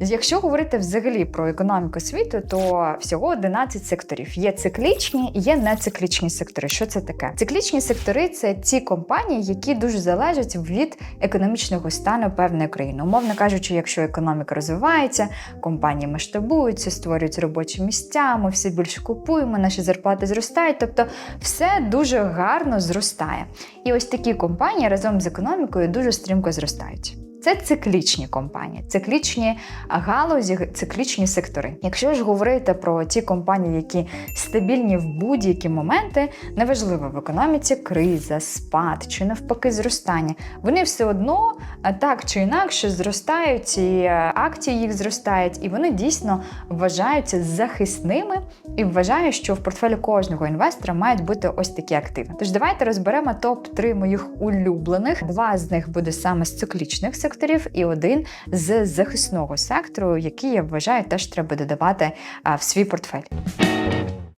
Якщо говорити взагалі про економіку світу, то всього 11 секторів. Є циклічні і є нециклічні сектори. Що це таке? Циклічні сектори це ті компанії, які дуже залежать від економічного стану певної країни. Умовно кажучи, якщо економіка розвивається, компанії масштабуються, створюють робочі місця, ми все більше купуємо, наші зарплати зростають. Тобто, все дуже гарно зростає. І ось такі компанії разом з економікою дуже стрімко зростають. Це циклічні компанії, циклічні галузі, циклічні сектори. Якщо ж говорити про ті компанії, які стабільні в будь-які моменти, неважливо в економіці криза, спад чи навпаки зростання, вони все одно так чи інакше зростають, і е, акції їх зростають, і вони дійсно вважаються захисними і вважаю, що в портфелі кожного інвестора мають бути ось такі активи. Тож давайте розберемо топ 3 моїх улюблених. Два з них буде саме з циклічних секторів, і один з захисного сектору, який я вважаю, теж треба додавати в свій портфель.